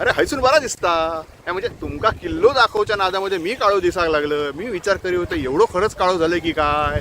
अरे हैसून बरा दिसता. काय म्हणजे तुमका किल्लो दाखवच्या नादामध्ये मी काळो दिसायला लागलं. मी विचार करी होतो एवढं खरंच काळो झालं की काय?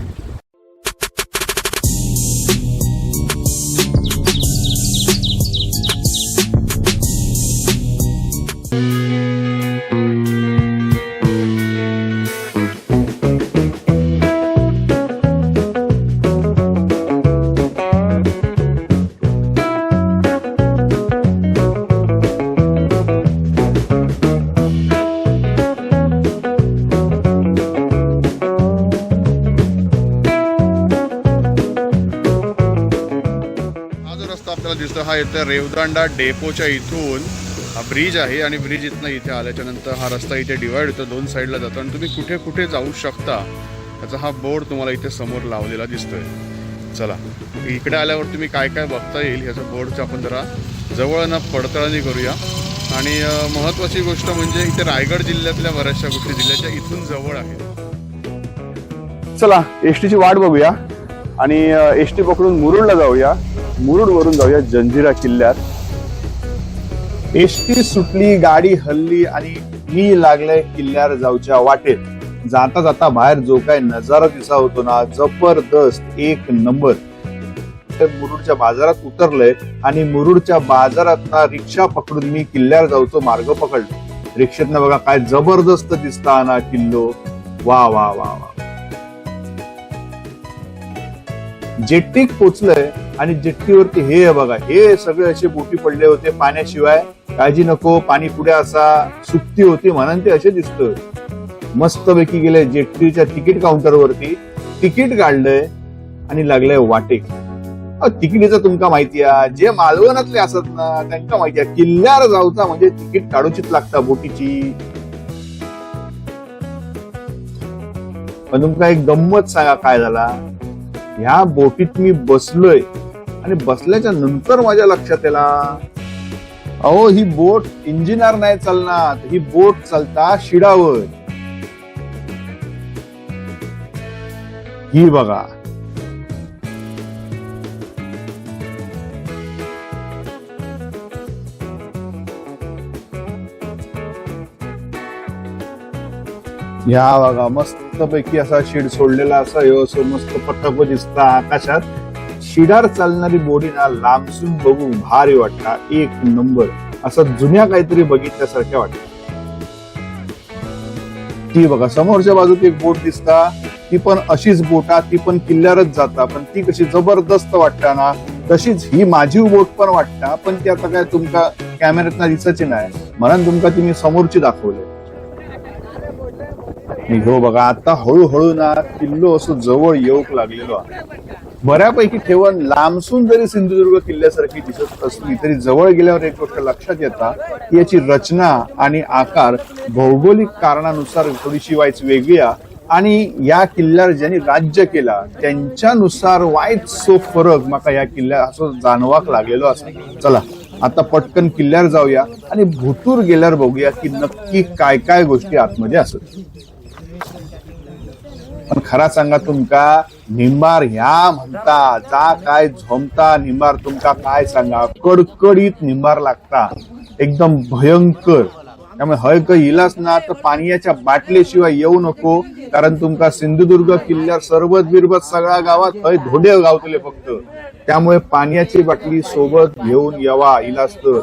दिसतं हा इथं रेवदांडा डेपोच्या इथून हा ब्रिज आहे आणि ब्रिज इथनं इथे आल्याच्यानंतर हा रस्ता इथे डिवाइड होतो दोन साईडला जातो. आणि तुम्ही कुठे कुठे जाऊ शकता त्याचा हा बोर्ड तुम्हाला इथे समोर लावलेला दिसतोय. चला इकडे आल्यावर तुम्ही काय काय बघता येईल ह्याचा बोर्डचं आपण जरा जवळ ना पडताळणी करूया. आणि महत्त्वाची गोष्ट म्हणजे इथे रायगड जिल्ह्यातल्या बऱ्याचशा गोष्टी जिल्ह्याच्या इथून जवळ आहेत. चला एसटीची वाट बघूया. आणि एसटी पकडून मुरुडला जाऊया. मुरुड वरून जाऊया जंजिरा किल्ल्यात. एसटी सुटली गाडी हल्ली आणि मी लागले किल्ल्यावर जाऊच्या वाटेत. जाता जाता बाहेर जो काय नजारा दिसा होतो ना जबरदस्त एक नंबर. तर मुरुडच्या बाजारात उतरलंय आणि मुरुडच्या बाजारात रिक्षा पकडून मी किल्ल्यावर जाऊचो मार्ग पकडलो. रिक्षेतनं बघा काय जबरदस्त दिसता ना किल्लो. वा वा वा वा. जेट्टीक पोचलंय आणि जेट्टीवरती हे बघा हे सगळे असे बोटी पडले होते पाण्याशिवाय. काळजी नको पाणी पुढे असा सुट्टी होती म्हणून ते असे दिसतोय. मस्त पैकी गेले जेट्टीच्या तिकीट काउंटरवरती. तिकीट काढलंय आणि लागलंय वाटे. तिकिटीचं तुमका माहिती आहे जे मालवणातले असत ना त्यांना माहिती आहे किल्ल्यावर जाऊचा म्हणजे तिकीट काढूचीच लागता बोटीची. पण तुमका एक गंमत सांगा काय झाला? ह्या बोटीत मी बसलोय. आणि बसल्याच्या नंतर माझ्या लक्षात याला. अहो ही बोट इंजिनार नाही चालणार. ही बोट चालता शिडावर. ही बघा. या बघा मस्त पैकी असा शिड सोडलेला असा ह्यो असं मस्त पटप दिसता आकाशात. शिडार चालणारी बोडी ना लांबसून बघू भारी वाटता एक नंबर. असं जुन्या काहीतरी बघितल्यासारख्या वाटत ती बघा समोरच्या बाजूत एक बोट दिसता. ती पण अशीच बोटा ती पण किल्ल्यावरच जाता पण ती कशी जबरदस्त वाटता ना. तशीच ही माझी बोट पण वाटता पण ती आता काय तुमका कॅमेऱ्यात दिसायची नाही. म्हणून तुमका ती मी समोरची दाखवली. आणि हो बघा आता हळूहळू ना किल्लो असं जवळ येऊक लागलेलो आहे. बऱ्यापैकी ठेवण लांबसून जरी सिंधुदुर्ग किल्ल्यासारखी दिसत असली तरी जवळ गेल्यावर एक गोष्ट लक्षात येता की याची रचना आणि आकार भौगोलिक कारणानुसार थोडीशी वाईच वेगळी आहे. आणि या किल्ल्यावर ज्यांनी राज्य केला त्यांच्यानुसार वाईट सो फरक माका या किल्ल्या असं जाणवाक लागलेलो असा. चला आता पटकन किल्ल्यावर जाऊया आणि भुतूर गेल्यावर बघूया की नक्की काय काय गोष्टी आतमध्ये असत. पण खरा सांगा तुमका निंबार ह्या म्हणता जा काय झोमता निंबार तुमका काय सांगा? कडकडीत निंबार लागता एकदम भयंकर. त्यामुळे हयक इलाच ना तर पाण्याच्या बाटलेशिवाय येऊ नको कारण तुमका सिंधुदुर्ग किल्ल्यावर सरबत बिरबत सगळ्या गावात हय धोडे गावतले फक्त. त्यामुळे पाण्याची बाटली सोबत घेऊन यावा इलाज तर.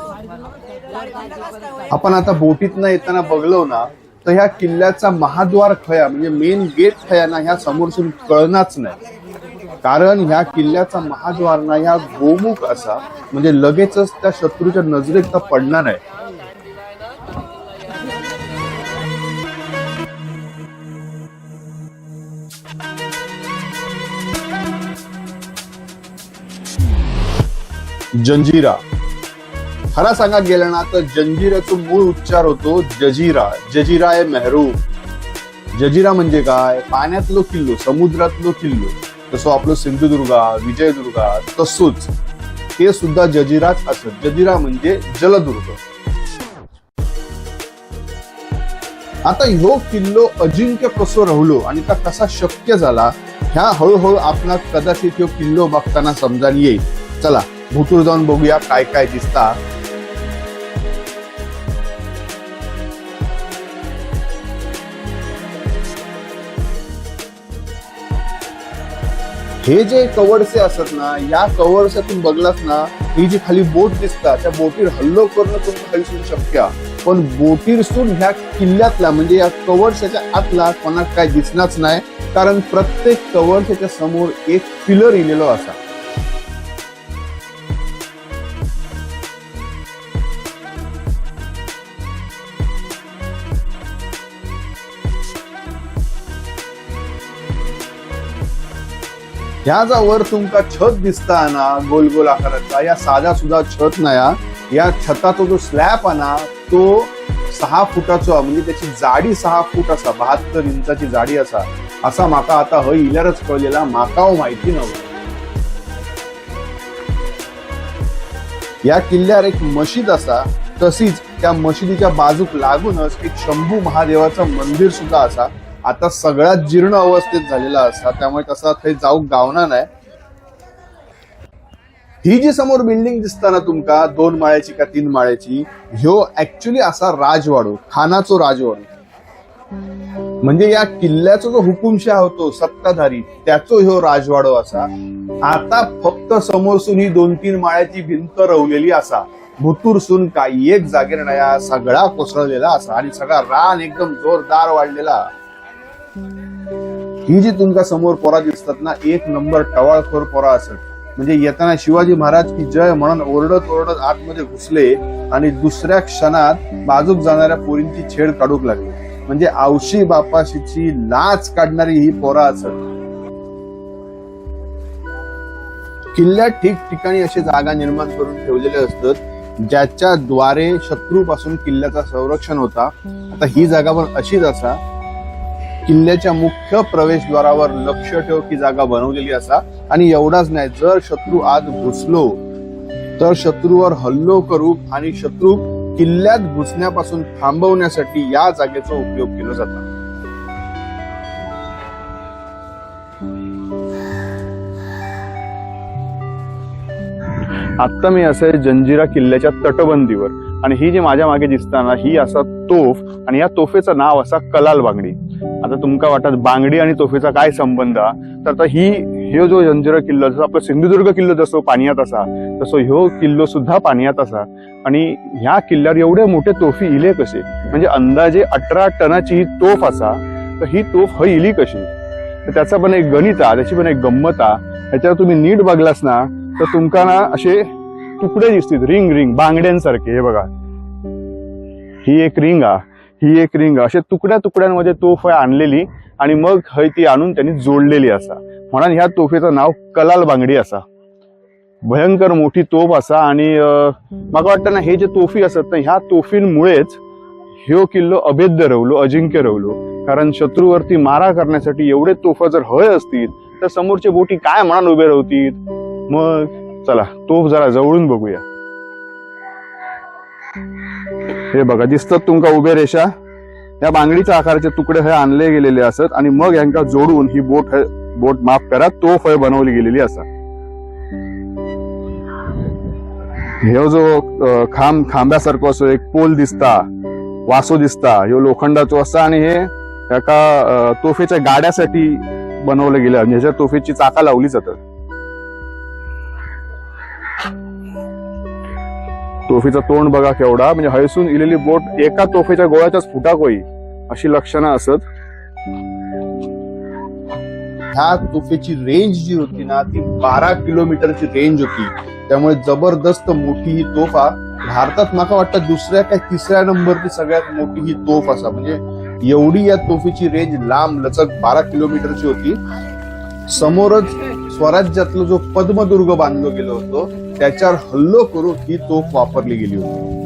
आपण आता बोटीतनं येताना बघलो ना तर ह्या किल्ल्याचा महाद्वार खया म्हणजे मेन गेट खया ना ह्या समोरसून कळणाच नाही. कारण ह्या किल्ल्याचा महाद्वार ना ह्या गोमुख असा म्हणजे लगेचच त्या शत्रूच्या नजरेत तर पडणार आहे. जंजिरा. खरा सांगात गेला ना तर जंजिराचा मूळ उच्चार होतो जजीरा. जजीरा आहे मेहरूम. जजीरा म्हणजे काय? पाण्यातलो किल्लो समुद्रातलो किल्लो. जसो आपलो सिंधुदुर्गा विजयदुर्गा तसोच. ते सुद्धा जजीराच असत. जजीरा म्हणजे जलदुर्ग. आता ह्यो किल्लो अजिंक्य कसो राहिलो आणि त्या कसा शक्य झाला ह्या हळूहळू आपणाक कदाचित ह्यो किल्लो बघताना समजान येईल. चला भुतूर जाऊन बघूया काय काय दिसता. हे जे कवडसे असत ना या कवडसातून बघलास ना ही जी खाली बोट दिसता त्या बोटीर हल्लो करणं तुमचं सुरू शक्य पण बोटीरसून ह्या किल्ल्यातला म्हणजे या कवडशाच्या आतला कोणाक काय दिसणारच नाही कारण प्रत्येक कवडशाच्या समोर एक पिलर इलेलो असा. ह्या जा वर तुमका छत दिसता ना गोल गोल आकाराचा. या साधा सुद्धा छत नाही या. छताचा जो स्लॅब आना तो सहा फुटाचो म्हणजे त्याची जाडी सहा फूट असा बहात्तर इंचाची जाडी असा. असा माका आता हय इल्यारच कळलेला. माका हो माहिती नव्हतं. या किल्ल्यावर एक मशीद असा. तशीच त्या मशिदीच्या बाजूक लागूनच एक शंभू महादेवाचं मंदिर सुद्धा असा. आता सगळ्यात जीर्ण अवस्थेत झालेला असा त्यामुळे तसा थंय जाऊक गावना नाही ही जी समोर बिल्डिंग दिसता ना तुमका दोन माळ्याची का तीन माळ्याची ह्यो ऍक्च्युली असा राजवाडो खानाचो राजवाडो. म्हणजे या किल्ल्याचा जो हुकुमशाह होतो सत्ताधारी त्याचो ह्यो राजवाडो असा. आता फक्त समोरसून ही दोन तीन माळ्याची भिंत रवलेली असा. भुतूरसून काही एक जागेर नाही सगळा कोसळलेला असा आणि सगळा रान एकदम जोरदार वाढलेला. ही जी तुमका समोर पोरा दिसतात ना एक नंबर टवाळखोर पोरा असत. म्हणजे येताना शिवाजी महाराज की जय म्हणून ओरडत ओरडत आतमध्ये घुसले आणि दुसऱ्या क्षणात बाजूक जाणाऱ्या पोरींची छेड काढूक लागली. म्हणजे आवशी बापाशीची लाच काढणारी ही पोरा असत. किल्ल्यात ठिकठिकाणी अशी जागा निर्माण करून ठेवलेले असतात ज्याच्या द्वारे शत्रूपासून किल्ल्याचा संरक्षण होता. आता ही जागा पण अशीच असा किल्ल्याच्या मुख्य प्रवेशद्वारावर लक्ष ठेव ही जागा बनवलेली असा. आणि एवढाच नाही जर शत्रू आत घुसलो तर शत्रूवर हल्लो करू आणि शत्रू किल्ल्यात घुसण्यापासून थांबवण्यासाठी या जागेचा उपयोग केला जातो. आत्ता मी असे जंजिरा किल्ल्याच्या तटबंदीवर आणि ही जी माझ्या मागे दिसताना ही असा तोफ आणि या तोफेचं नाव असा कलाल बांगडी. आता तुमका वाटत बांगडी आणि तोफेचा काय संबंध? तर आता ही ह्यो जो जंजिरा किल्लो जसं आपला सिंधुदुर्ग किल्लो जसो पाण्यात असा तसो ह्यो किल्लो सुद्धा पाण्यात असा. आणि ह्या किल्ल्यावर एवढे मोठे तोफी इले कसे? म्हणजे अंदाजे अठरा टनाची ही तोफ असा. तर ही तोफ हय इली कशी? तर त्याचा पण एक गणित आहे त्याची पण एक गंमत आहे. ह्याच्यावर तुम्ही नीट बघलास ना तर तुमका ना असे तुकडे दिसतील रिंग रिंग बांगड्यांसारखे हे बघा. ही एक रिंग आ ही एक रिंग असे तुकड्या तुकड्यांमध्ये तोफ आहे आणलेली आणि मग हय ती आणून त्यांनी जोडलेली असा. म्हणून ह्या तोफेचं नाव कलाल बांगडी असा. भयंकर मोठी तोफ असा आणि मला वाटतं ना हे जे तोफी असत ना ह्या तोफींमुळेच ह्यो किल्लो अभेद्य रवलो अजिंक्य रवलो. कारण शत्रूवरती मारा करण्यासाठी एवढे तोफा जर हय असतील तर समोरचे बोटी काय म्हणान उभे राहतील मग चला तो जरा जवळून बघूया. हे बघा दिसतात तुमका उभे रेषा. या बांगडीच्या आकाराचे तुकडे हे आणले गेलेले असत आणि मग यांका जोडून ही बोट हे- बोट माफ करा तो फळ बनवली गेलेली असा ह्यो जो खांब खांब्यासारखो असो एक पोल दिसता वासो दिसता ह्यो लोखंडाचो असा आणि हे एका तोफेच्या गाड्यासाठी बनवलं गेलं. म्हणजे ह्याच्या तोफेची चाका लावली जातात. तोफीचं तोंड बघा केवढा. म्हणजे हयसून इलेली बोट एका तोफेच्या गोळ्याच्याच फुटाक होई अशी लक्षणं असत. ह्या तोफेची रेंज जी होती ना ती बारा किलोमीटरची रेंज होती. त्यामुळे जबरदस्त मोठी ही तोफ हा. भारतात माका वाटतं दुसऱ्या काय तिसऱ्या नंबरची सगळ्यात मोठी ही तोफ असा. म्हणजे एवढी या तोफेची रेंज लांब लचक बारा किलोमीटरची होती. समोरच स्वराज्यातलं जो पद्मदुर्ग बांधलो गेलो होतो त्याच्यावर हल्लो करून ही तोफ वापरली गेली होती.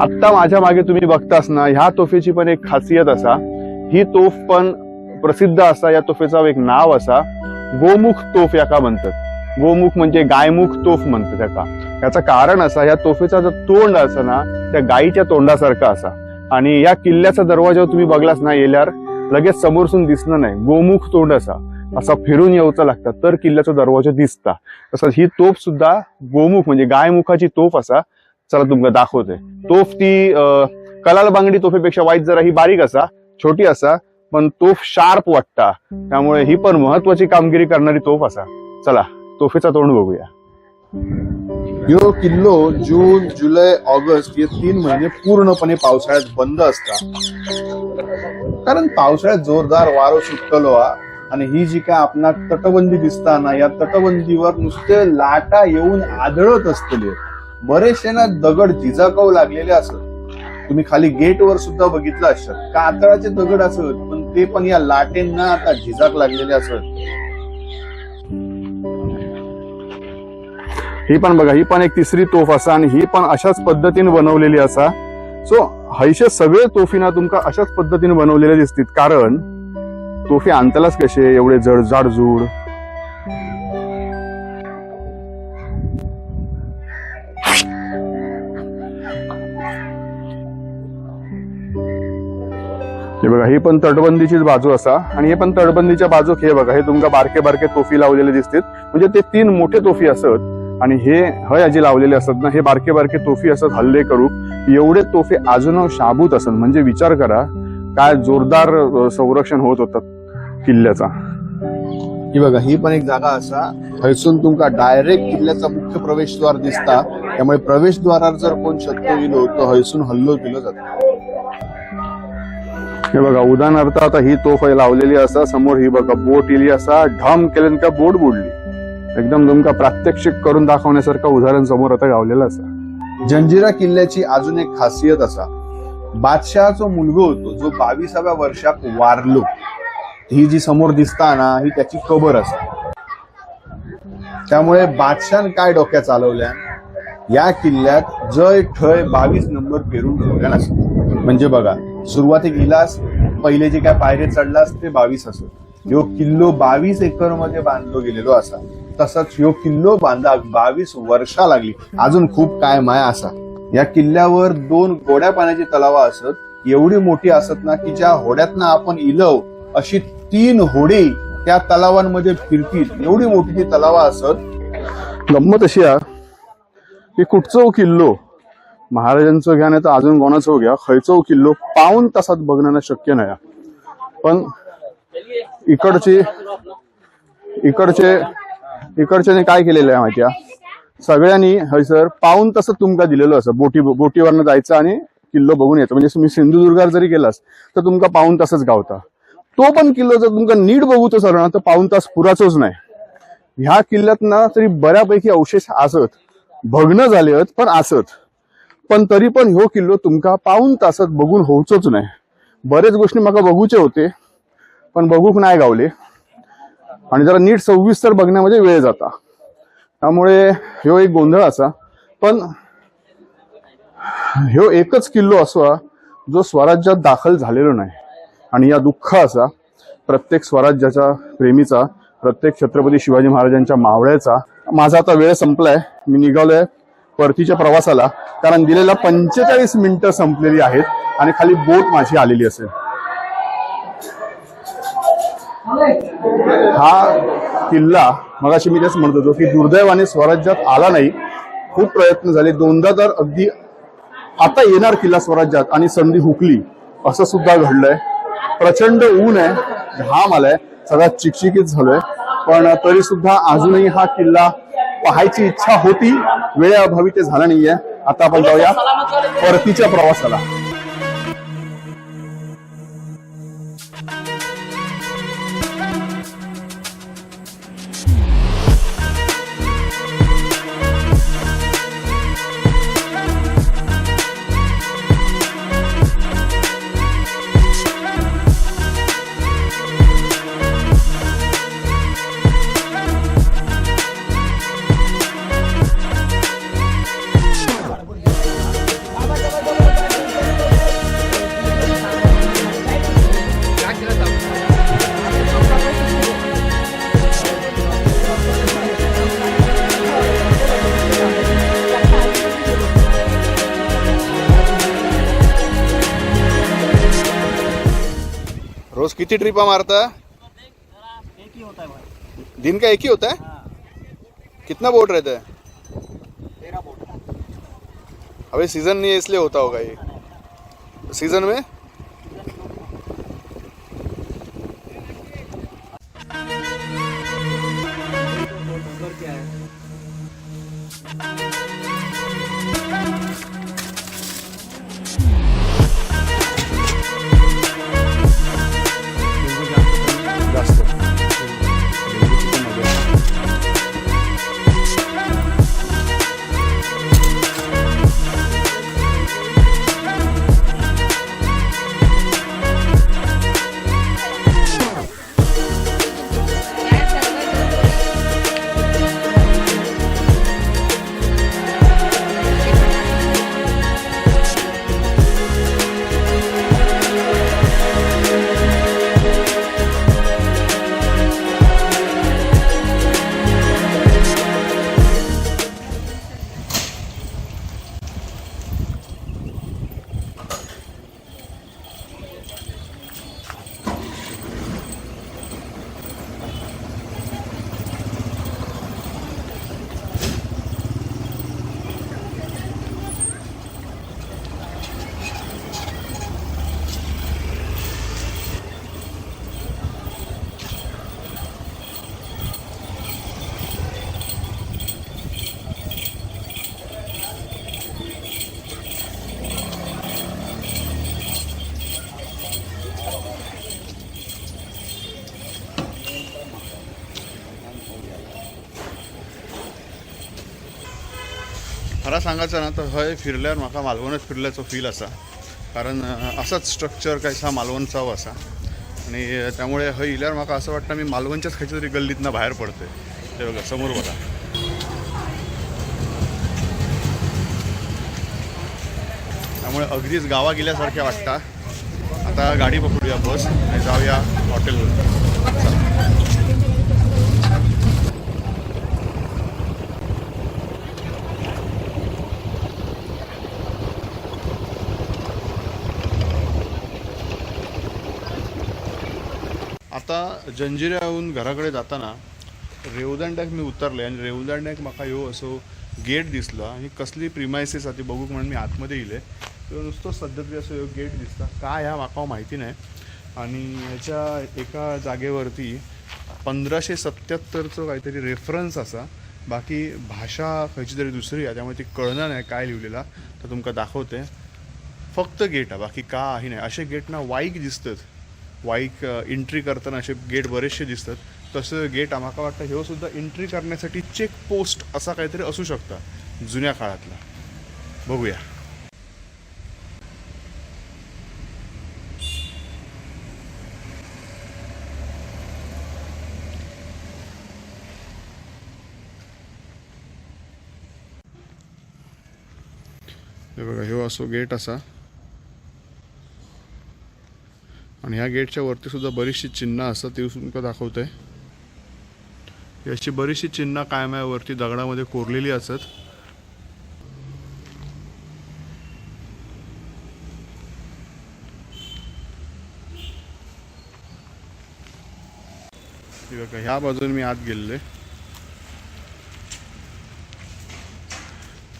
आत्ता माझ्या मागे तुम्ही बघतास ना ह्या तोफेची पण एक खासियत असा ही तोफ पण प्रसिद्ध असा या तोफेचा एक नाव असा गोमुख तोफ याका म्हणतात. गोमुख म्हणजे गायमुख तोफ म्हणतात त्याका याचं कारण असा या तोफेचा जो तोंड असा ना त्या गायीच्या तोंडासारखा असा. आणि या किल्ल्याचा दरवाजा तुम्ही बघलास ना येल्यावर लगेच समोरसून दिसणं नाही. गोमुख तोंड असा. असा फिरून येऊचा लागता तर किल्ल्याचा दरवाजा दिसता. तसंच ही तोफ सुद्धा गोमुख म्हणजे गायमुखाची तोफ असा. चला तुमका दाखवते. तोफ ती कलाल बांगडी तोफेपेक्षा वाईट जरा ही बारीक असा. छोटी असा. पण तोफ शार्प वाटता. त्यामुळे ही पण महत्वाची कामगिरी करणारी तोफ असा. चला तोफेचा तोंड बघूया. ह्यो किल्लो जून जुलै ऑगस्ट हे तीन महिने पूर्णपणे पावसाळ्यात बंद असतात. कारण पावसाळ्यात जोरदार वारो सुटतलो हा आणि ही जी काय आपणाक तटबंदी दिसताना या तटबंदीवर नुसते लाटा येऊन आदळत असतले. बरेचसे ना दगड झिजाकवू लागलेले असत. तुम्ही खाली गेटवर सुद्धा बघितलं असत कातळाचे दगड असत पण ते पण या लाटेंना आता झिजाक लागलेले असत. ही पण बघा ही पण एक तिसरी तोफ असा आणि ही पण अशाच पद्धतीने बनवलेली असा. सो हैशे सगळे तोफीना तुमका अशाच पद्धतीने बनवलेले दिसतील कारण तोफी आणतालाच कसे एवढे जड जाडजूड हे बघा ही पण तटबंदीचीच बाजू असा. आणि हे पण तटबंदीच्या बाजूक हे बघा हे तुमका बारके बारके तोफी लावलेले दिसतील म्हणजे ते तीन मोठे तोफी असत. आणि हे हय जे लावलेले असतात ना हे बारके बारके तोफी असत हल्ले करू. एवढे तोफे अजून शाबूत असत म्हणजे विचार करा काय जोरदार संरक्षण होत होतं किल्ल्याचा. ही बघा ही पण एक जागा असा थंयसून तुमका डायरेक्ट किल्ल्याचा मुख्य प्रवेशद्वार दिसता. त्यामुळे प्रवेशद्वारावर जर कोण शत्रू येलो तर हयसून हल्लो केलं जातं. हे बघा उदाहरणार्थ आता ही तोफ लावलेली असा समोर ही बघा बोट इली असा ढम केल्यान का बोट बुडली. एकदम तुमका प्रात्यक्षिक करून दाखवण्यासारखं उदाहरण समोर आता गावलेलं असा. जंजिरा किल्ल्याची अजून एक खासियत असा. बादशाह जो मुलगो होतो जो बावीसाव्या वर्षात वारलो ही जी समोर दिसता ना ही त्याची कबर असा. त्यामुळे बादशान काय डोक्यात चालवल्या? या किल्ल्यात जय ठय बावीस नंबर पेरून ठेवल्या नसत म्हणजे बघा सुरुवातीक इलास पहिले जे काय पायरे चढलास ते बावीस असत किल्लो बावीस एकरमध्ये बांधलो गेलेलो असा. तसंच ह्यो किल्लो बांधाक बावीस वर्षा लागली. अजून खूप काय माया असा. या किल्ल्यावर दोन गोड्या पाण्याची तलावा असत. एवढी मोठी असत ना की ज्या होड्यातनं आपण इलव अशी तीन होडी त्या तलावांमध्ये फिरतील. एवढी मोठी ती तलावा असत. गंमत अशी आहे की कुठचो किल्लो महाराजांचं घ्या नाही तर अजून कोणाचं घ्या खयचो किल्लो पाऊन तासात बघणं शक्य नाही. पण इकडचे इकडचे इकडच्याने काय केलेलं आहे माहिती आहे? सगळ्यांनी हयसर पाऊन तसं तुमका दिलेलं असं बोटी बोटीवरनं जायचं आणि किल्लो बघून यायचं. म्हणजे तुम्ही सिंधुदुर्गात जरी गेलास तर तुमका पाऊन तासच गावता. तो पण किल्लो जर तुमका नीट बघूच सर ना तर पाऊन तास पुराचोच नाही. ह्या किल्ल्यात ना तरी बऱ्यापैकी अवशेष असत भग्न झाले आहेत पण असत पण तरी पण ह्यो किल्लो तुमका पाऊन तासात बघून होऊचोच नाही. बरेच गोष्टी मला बघूचे होते पण बघूक नाही गावले. आणि जरा नीट सविस्तर बघण्यामध्ये वेळ जाता. त्यामुळे ह्यो एक गोंधळ असा. पण ह्यो एकच किल्लो असो जो स्वराज्यात दाखल झालेलो नाही. आणि या दुःख असा प्रत्येक स्वराज्याच्या प्रेमीचा प्रत्येक छत्रपती शिवाजी महाराजांच्या मावळ्याचा. माझा आता वेळ संपलाय. मी निघालोय परतीच्या प्रवासाला. कारण दिलेला पंचेचाळीस मिनिटं संपलेली आहेत आणि खाली बोट माझी आलेली असेल. हा किल्ला मगाशी मी तेच म्हणत होतो की दुर्दैवाने स्वराज्यात आला नाही. खूप प्रयत्न झाले. दोनदा तर अगदी आता येणार किल्ला स्वराज्यात आणि संधी हुकली. असं सुद्धा घडलंय. प्रचंड ऊन आहे. घाम आलाय. सगळा चिकचिकीत झालोय. पण तरी सुद्धा अजूनही हा किल्ला पाहायची इच्छा होती. वेळेअभावी ते झालं नाहीये. आता आपण जाऊया परतीच्या प्रवासाला. किती ट्रिपा मारता? एक ही होता है दिन का एक ही होता है? कितना बोट रहता है? बोट अभी सीज़न नहीं है, इसलिए होता होगा ये। सीज़न में? क्या है? खरा सांगायचं ना तर हय फिरल्यावर म्हाका मालवणच फिरल्याचो फील असा. कारण असाच स्ट्रक्चर कायसा मालवणचाव असा. आणि त्यामुळे हय इल्यावर म्हाका असं वाटतं मी मालवणच्याच खंयच्या तरी गल्लीतनं बाहेर पडतोय. ते बघा समोर बघा. त्यामुळे अगदीच गावा गेल्यासारख्या वाटता. आता गाडी पकडूया बस आणि जाऊया हॉटेलवर आता जंजिऱ्याहून घराकडे जाताना रेवदांड्याक मी उतरले आणि रेवदांड्याक म्हाका ह्यो असो गेट दिसलो. आणि कसली प्रिमायसीस आसा ती बघूक म्हणून मी आतमध्ये येयले. तो नुसतो सध्या तरी असो ह्यो गेट दिसता. काय ह्या म्हाका माहिती नाही. आणि ह्याच्या एका जागेवरती पंधराशे सत्याहत्तरचो काहीतरी रेफरन्स असा बाकी भाषा खंयची तरी दुसरी आहे त्यामुळे ती कळणार नाही काय लिहिलेला. तर तुमका दाखवते. फक्त गेट आहे बाकी का आहे नाही. असे गेट ना वाईक दिसतात. वाईक एंट्री करताना असे गेट बरेचसे दिसतात. तसं गेट आम्हाला वाटतं ह्यो सुद्धा एंट्री करण्यासाठी चेक पोस्ट असा काहीतरी असू शकता जुन्या काळातला. बघूया. हे बघा ह्यो असो गेट असा. आणि ह्या गेटच्या वरती सुद्धा बरीचशी चिन्ह असतात ती तुमका दाखवते याची बरीचशी चिन्ह कायम आहे वरती दगडामध्ये कोरलेली असत. ह्या बाजूने मी आत गेलेले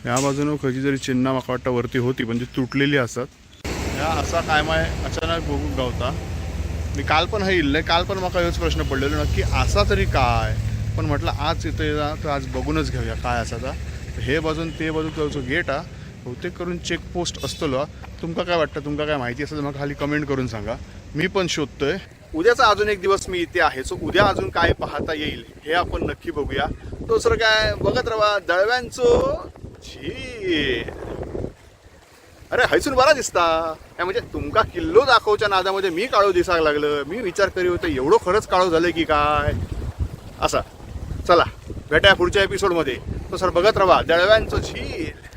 ह्या बाजूनं खयची तरी चिन्ह मला वाटतं वरती होती म्हणजे तुटलेली असतात ह्या असा काय माय अचानक बघूक गावता. मी काल पण हे इल्ले काल पण म्हाका ह्योच प्रश्न पडलेलो नक्की असा तरी काय? पण म्हटलं आज इथं ना तर आज बघूनच घेऊया काय असा तर हे बाजून ते बाजू जो गेट हा बहुतेक करून चेक पोस्ट असतलो. तुमका काय वाटतं तुमका काय माहिती असेल तर मला खाली कमेंट करून सांगा. मी पण शोधतोय. उद्याचा अजून एक दिवस मी इथे आहे सो उद्या अजून काय पाहता येईल हे आपण नक्की बघूया. दुसरं काय बघत राहा दळव्यांचो झी अरे हैसून बरा दिसता. काय म्हणजे तुमका किल्लो दाखवच्या नादामध्ये मी काळो दिसाक लागलं. मी विचार करी होतं एवढं खरंच काळो झालं की काय? असा. चला भेटा पुढच्या एपिसोडमध्ये तो सर बघत राहा दळव्यांचं झील.